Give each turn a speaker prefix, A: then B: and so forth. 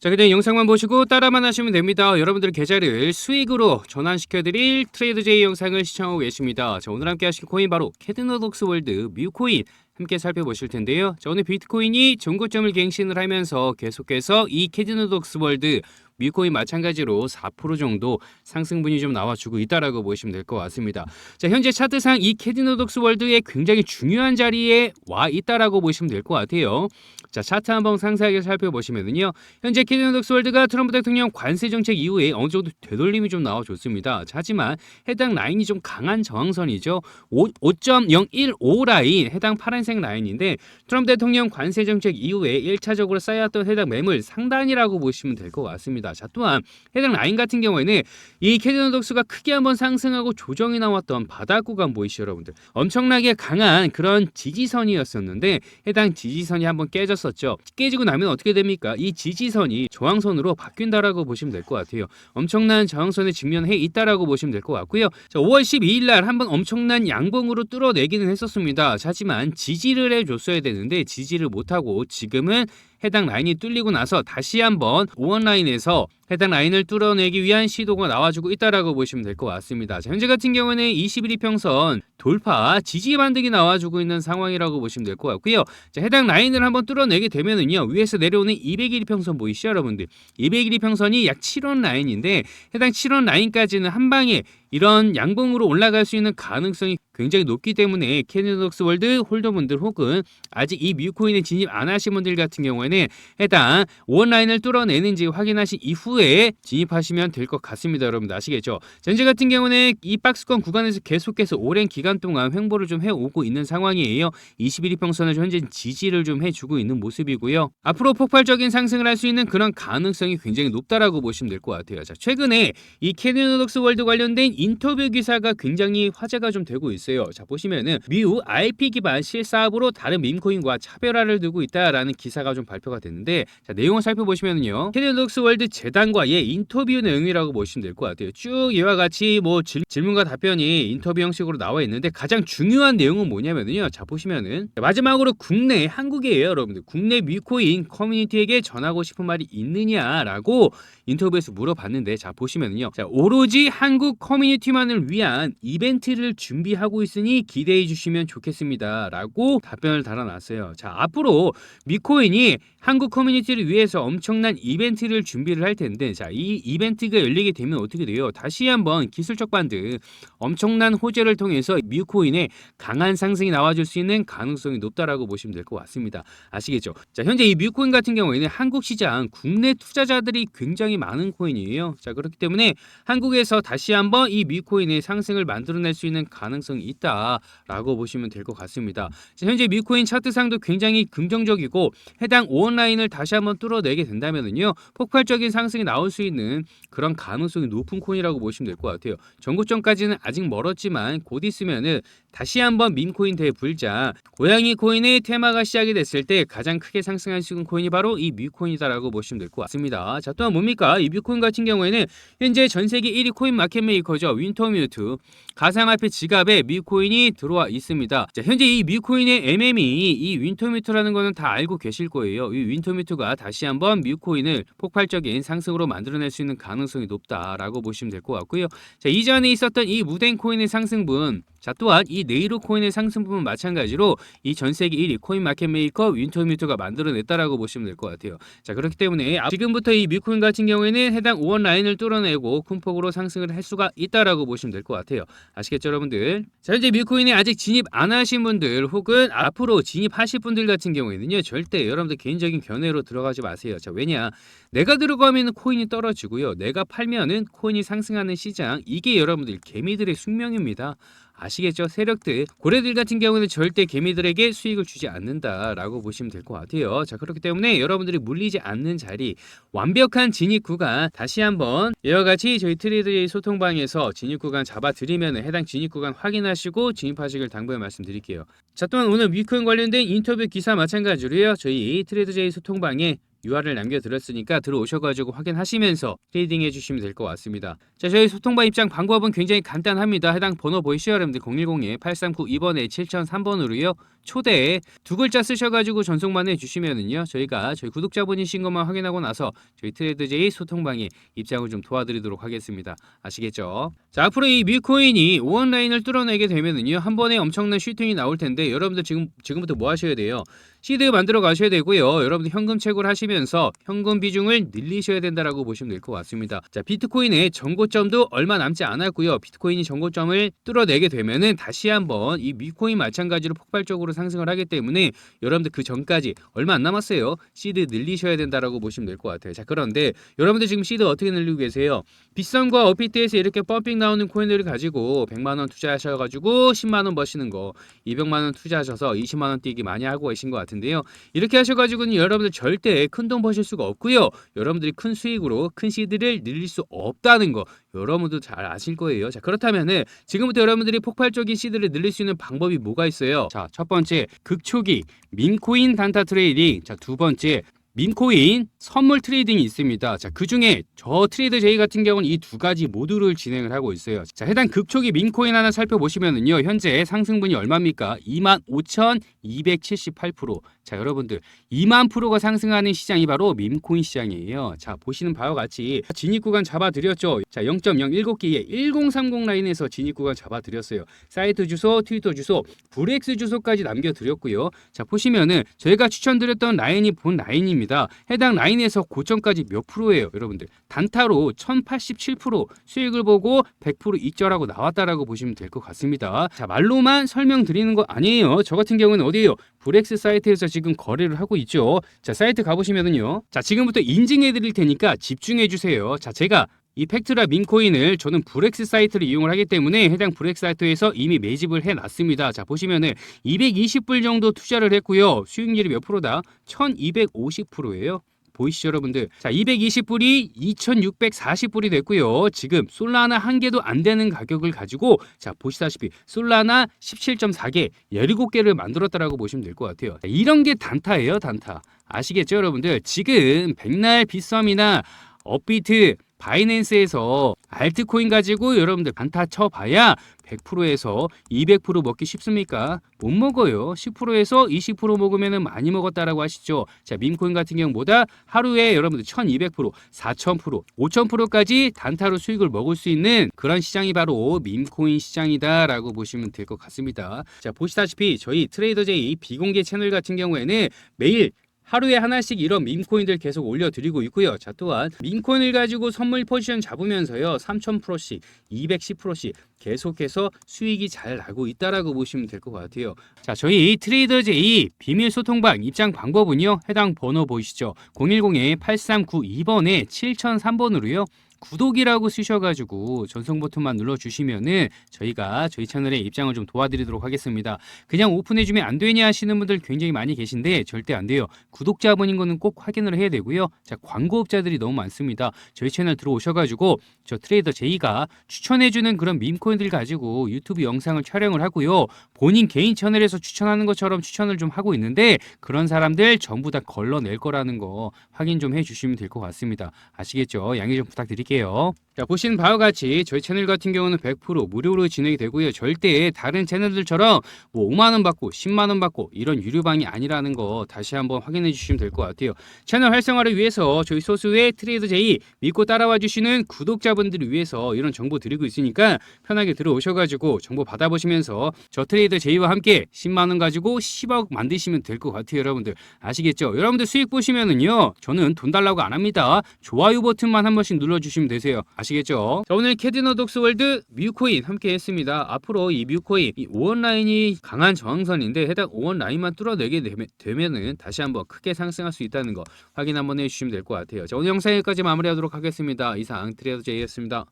A: 자, 그냥 영상만 보시고 따라만 하시면 됩니다. 여러분들 계좌를 수익으로 전환시켜드릴 트레이드 제이 영상을 시청하고 계십니다. 자, 오늘 함께 하실 코인 바로 캐드너독스 월드 뮤코인 함께 살펴보실 텐데요. 자, 오늘 비트코인이 전고점을 갱신을 하면서 계속해서 이 캐드너독스 월드 뮤코인 마찬가지로 4% 정도 상승분이 좀 나와주고 있다라고 보시면 될 것 같습니다. 자, 현재 차트상 이 캐디노독스 월드의 굉장히 중요한 자리에 와 있다라고 보시면 될 것 같아요. 자, 차트 한번 상세하게 살펴보시면은요. 현재 캐디노독스 월드가 트럼프 대통령 관세 정책 이후에 어느 정도 되돌림이 좀 나와줬습니다. 자, 하지만 해당 라인이 좀 강한 저항선이죠. 5.015 라인 해당 파란색 라인인데 트럼프 대통령 관세 정책 이후에 1차적으로 쌓였던 해당 매물 상단이라고 보시면 될 것 같습니다. 자, 또한 해당 라인 같은 경우에는 이 캐디노독스가 크게 한번 상승하고 조정이 나왔던 바닥 구간 보이시죠, 여러분들? 엄청나게 강한 그런 지지선이었었는데 해당 지지선이 한번 깨졌었죠. 깨지고 나면 어떻게 됩니까? 이 지지선이 저항선으로 바뀐다라고 보시면 될 것 같아요. 엄청난 저항선에 직면해 있다라고 보시면 될 것 같고요. 자, 5월 12일 날 한번 엄청난 양봉으로 뚫어내기는 했었습니다. 하지만 지지 를 해줬어야 되는데 지지를 못하고 지금은 해당 라인이 뚫리고 나서 다시 한번 5원 라인에서 해당 라인을 뚫어내기 위한 시도가 나와주고 있다라고 보시면 될 것 같습니다. 자, 현재 같은 경우는 21일 평선 돌파 지지 반등이 나와주고 있는 상황이라고 보시면 될 것 같고요. 자, 해당 라인을 한번 뚫어내게 되면은요 위에서 내려오는 200일 평선 보이시죠, 여러분들? 200일 평선이 약 7원 라인인데 해당 7원 라인까지는 한 방에 이런 양봉으로 올라갈 수 있는 가능성이 굉장히 높기 때문에 캐니덕스 월드 홀더분들 혹은 아직 이 뮤코인에 진입 안 하신 분들 같은 경우에 는 해당 원라인을 뚫어내는지 확인하신 이후에 진입하시면 될 것 같습니다. 여러분들 아시겠죠? 전제 같은 경우는 이 박스권 구간에서 계속해서 오랜 기간 동안 횡보를 좀 해오고 있는 상황이에요. 21일 평선을 현재 지지를 좀 해주고 있는 모습이고요. 앞으로 폭발적인 상승을 할 수 있는 그런 가능성이 굉장히 높다라고 보시면 될 것 같아요. 자, 최근에 이 캐니덕스 월드 관련된 인터뷰 기사가 굉장히 화제가 좀 되고 있어요. 자 보시면은 뮤 IP 기반 실사업으로 다른 밈코인과 차별화를 두고 있다라는 기사가 좀 발표 가 됐는데 자 내용을 살펴보시면은요 캐딜룩스 월드 재단과의 인터뷰 내용이라고 보시면 될 것 같아요. 쭉 이와 같이 뭐 질, 질문과 답변이 인터뷰 형식으로 나와 있는데 가장 중요한 내용은 뭐냐면은요 자 보시면은 자, 마지막으로 국내 한국이에요 여러분들 국내 뮤코인 커뮤니티에게 전하고 싶은 말이 있느냐라고 인터뷰에서 물어봤는데 자 보시면은요 자 오로지 한국 커뮤니티만을 위한 이벤트를 준비하고 있으니 기대해 주시면 좋겠습니다라고 답변을 달아놨어요 자 앞으로 미코인이 한국 커뮤니티를 위해서 엄청난 이벤트를 준비를 할 텐데 자 이 이벤트가 열리게 되면 어떻게 돼요 다시 한번 기술적 반등 엄청난 호재를 통해서 미코인의 강한 상승이 나와줄 수 있는 가능성이 높다라고 보시면 될 것 같습니다 아시겠죠 자 현재 이 미코인 같은 경우에는 한국 시장 국내 투자자들이 굉장히 많은 코인이에요. 자 그렇기 때문에 한국에서 다시 한번 이 미코인의 상승을 만들어낼 수 있는 가능성이 있다라고 보시면 될 것 같습니다. 자, 현재 미코인 차트상도 굉장히 긍정적이고 해당 5원 라인을 다시 한번 뚫어내게 된다면은요 폭발적인 상승이 나올 수 있는 그런 가능성이 높은 코인이라고 보시면 될 것 같아요. 전고점까지는 아직 멀었지만 곧 있으면은 다시 한번 민코인 대불자 고양이 코인의 테마가 시작이 됐을 때 가장 크게 상승할 수 있는 코인이 바로 이 뮤코인이다라고 보시면 될 것 같습니다. 자 또한 뭡니까 이 뮤코인 같은 경우에는 현재 전 세계 1위 코인 마켓 메이커죠 윈터뮤트 가상화폐 지갑에 뮤코인이 들어와 있습니다. 자 현재 이 뮤코인의 MM이 이 윈터뮤트라는 거는 다 알고 계실 거예요. 이 윈터뮤트가 다시 한번 뮤코인을 폭발적인 상승으로 만들어낼 수 있는 가능성이 높다라고 보시면 될 것 같고요. 자 이전에 있었던 이 무덴 코인의 상승분 자 또한 이 네이로 코인의 상승분은 마찬가지로 이 전 세계 1위 코인 마켓 메이커 윈터뮤트가 만들어냈다라고 보시면 될 것 같아요. 자 그렇기 때문에 지금부터 이 뮤코인 같은 경우에는 해당 5원 라인을 뚫어내고 큰 폭으로 상승을 할 수가 있다라고 보시면 될 것 같아요. 아시겠죠 여러분들? 자 현재 뮤코인에 아직 진입 안 하신 분들 혹은 앞으로 진입하실 분들 같은 경우에는요 절대 여러분들 개인적인 견해로 들어가지 마세요. 자 왜냐 내가 들어가면 코인이 떨어지고요. 내가 팔면은 코인이 상승하는 시장 이게 여러분들 개미들의 숙명입니다. 아시겠죠? 세력들, 고래들 같은 경우는 절대 개미들에게 수익을 주지 않는다라고 보시면 될 것 같아요. 자, 그렇기 때문에 여러분들이 물리지 않는 자리, 완벽한 진입 구간 다시 한번 이와 같이 저희 트레이드의 소통방에서 진입 구간 잡아드리면 해당 진입 구간 확인하시고 진입하시길 당부해 말씀드릴게요. 자, 또한 오늘 위크인 관련된 인터뷰 기사 마찬가지로요. 저희 트레이드제이 소통방에 URL 남겨드렸으니까 들어오셔가지고 확인하시면서 트레이딩 해주시면 될 것 같습니다. 자, 저희 소통방 입장 방법은 굉장히 간단합니다. 해당 번호 보이시죠, 여러분들 010-8392번에 7003번으로요. 초대에 두 글자 쓰셔가지고 전송만 해주시면은요. 저희가 저희 구독자분이신 것만 확인하고 나서 저희 트레이드제이 소통방에 입장을 좀 도와드리도록 하겠습니다. 아시겠죠? 자, 앞으로 이 뮤코인이 5원 라인을 뚫어내게 되면은요. 한 번에 엄청난 슈팅이 나올 텐데 여러분들 지금 지금부터 뭐 하셔야 돼요? 시드 만들어 가셔야 되고요. 여러분들 현금 채굴 하시면서 현금 비중을 늘리셔야 된다라고 보시면 될 것 같습니다. 자, 비트코인의 정고점도 얼마 남지 않았고요. 비트코인이 정고점을 뚫어내게 되면은 다시 한번 이 미코인 마찬가지로 폭발적으로 상승을 하기 때문에 여러분들 그 전까지 얼마 안 남았어요. 시드 늘리셔야 된다라고 보시면 될 것 같아요. 자, 그런데 여러분들 지금 시드 어떻게 늘리고 계세요? 빗썸과 어피트에서 이렇게 펌핑 나오는 코인들을 가지고 100만 원 투자하셔가지고 10만 원 버시는 거, 200만 원 투자하셔서 20만 원 뛰기 많이 하고 계신 것 같은데요. 이렇게 하셔가지고는 여러분들 절대 큰 돈 버실 수가 없고요. 여러분들이 큰 수익으로 큰 시드를 늘릴 수 없다는 거 여러분도 잘 아실 거예요. 자 그렇다면은 지금부터 여러분들이 폭발적인 시드를 늘릴 수 있는 방법이 뭐가 있어요? 자 첫 번째 극초기 민코인 단타 트레이딩. 자 두 번째 민코인 선물 트레이딩이 있습니다. 자, 그 중에 저 트레이더 제이 같은 경우는 이 두 가지 모두를 진행을 하고 있어요. 자, 해당 극초기 민코인 하나 살펴보시면은요, 현재 상승분이 얼마입니까? 25,278%. 자, 여러분들, 2만 프로가 상승하는 시장이 바로 민코인 시장이에요. 자, 보시는 바와 같이 진입 구간 잡아 드렸죠. 자, 0.079개의 1030 라인에서 진입 구간 잡아 드렸어요. 사이트 주소, 트위터 주소, 브렉스 주소까지 남겨 드렸고요. 자, 보시면은 저희가 추천드렸던 라인이 본 라인입니다. 해당 라인에서 고점까지 몇 프로예요, 여러분들? 단타로 1087% 수익을 보고 100% 익절하고 나왔다라고 보시면 될 것 같습니다. 자, 말로만 설명드리는 거 아니에요. 저 같은 경우는 어디에요? 브렉스 사이트에서 지금 거래를 하고 있죠. 자, 사이트 가보시면은요. 자, 지금부터 인증해 드릴 테니까 집중해 주세요. 자, 제가 이 팩트라 민코인을 저는 브렉스 사이트를 이용을 하기 때문에 해당 브렉스 사이트에서 이미 매집을 해놨습니다. 자 보시면은 220불 정도 투자를 했고요. 수익률이 몇 프로다? 1250%예요. 보이시죠 여러분들 자 220불이 2640불이 됐고요 지금 솔라나 한 개도 안 되는 가격을 가지고 자 보시다시피 솔라나 17.4개 17개를 만들었다라고 보시면 될 것 같아요 자, 이런 게 단타예요 단타 아시겠죠 여러분들 지금 백날 비썸이나 업비트 바이낸스에서 알트코인 가지고 여러분들 단타 쳐봐야 100%에서 200% 먹기 쉽습니까? 못 먹어요. 10%에서 20% 먹으면 많이 먹었다라고 하시죠. 자, 밈코인 같은 경우보다 하루에 여러분들 1200%, 4000%, 5000%까지 단타로 수익을 먹을 수 있는 그런 시장이 바로 밈코인 시장이다라고 보시면 될 것 같습니다. 자, 보시다시피 저희 트레이더제이 비공개 채널 같은 경우에는 매일 하루에 하나씩 이런 밈코인들 계속 올려드리고 있고요. 자 또한 밈코인을 가지고 선물 포지션 잡으면서요. 3000%씩 210%씩 계속해서 수익이 잘 나고 있다라고 보시면 될 것 같아요. 자 저희 트레이더 제이 비밀 소통방 입장 방법은요. 해당 번호 보이시죠? 010-8392번에 7003번으로요. 구독이라고 쓰셔가지고 전송 버튼만 눌러주시면은 저희가 저희 채널에 입장을 좀 도와드리도록 하겠습니다. 그냥 오픈해주면 안 되냐 하시는 분들 굉장히 많이 계신데 절대 안 돼요. 구독자분인 거는 꼭 확인을 해야 되고요. 자 광고업자들이 너무 많습니다. 저희 채널 들어오셔가지고 저 트레이더 제이가 추천해주는 그런 밈코인들 가지고 유튜브 영상을 촬영을 하고요. 본인 개인 채널에서 추천하는 것처럼 추천을 좀 하고 있는데 그런 사람들 전부 다 걸러낼 거라는 거 확인 좀 해주시면 될 것 같습니다. 아시겠죠? 양해 좀 부탁드릴게요. 자 보시는 바와 같이 저희 채널 같은 경우는 100% 무료로 진행이 되고요. 절대 다른 채널들처럼 뭐 5만 원 받고 10만 원 받고 이런 유료방이 아니라는 거 다시 한번 확인해 주시면 될 것 같아요. 채널 활성화를 위해서 저희 소수의 트레이더 제이 믿고 따라와 주시는 구독자분들을 위해서 이런 정보 드리고 있으니까 편하게 들어오셔가지고 정보 받아보시면서 저 트레이더 제이와 함께 10만 원 가지고 10억 만드시면 될 것 같아요, 여러분들 아시겠죠? 여러분들 수익 보시면은요, 저는 돈 달라고 안 합니다. 좋아요 버튼만 한 번씩 눌러주시면 되세요. 아시 겠죠? 자, 오늘 캐디너독스 월드 뮤코인 함께 했습니다. 앞으로 이 뮤코인 이 5원 라인이 강한 저항선인데 해당 5원 라인만 뚫어내게 되면, 되면 은 다시 한번 크게 상승할 수 있다는 거 확인 한번 해주시면 될 것 같아요. 자, 오늘 영상 여기까지 마무리하도록 하겠습니다. 이상 트레이더 제이였습니다.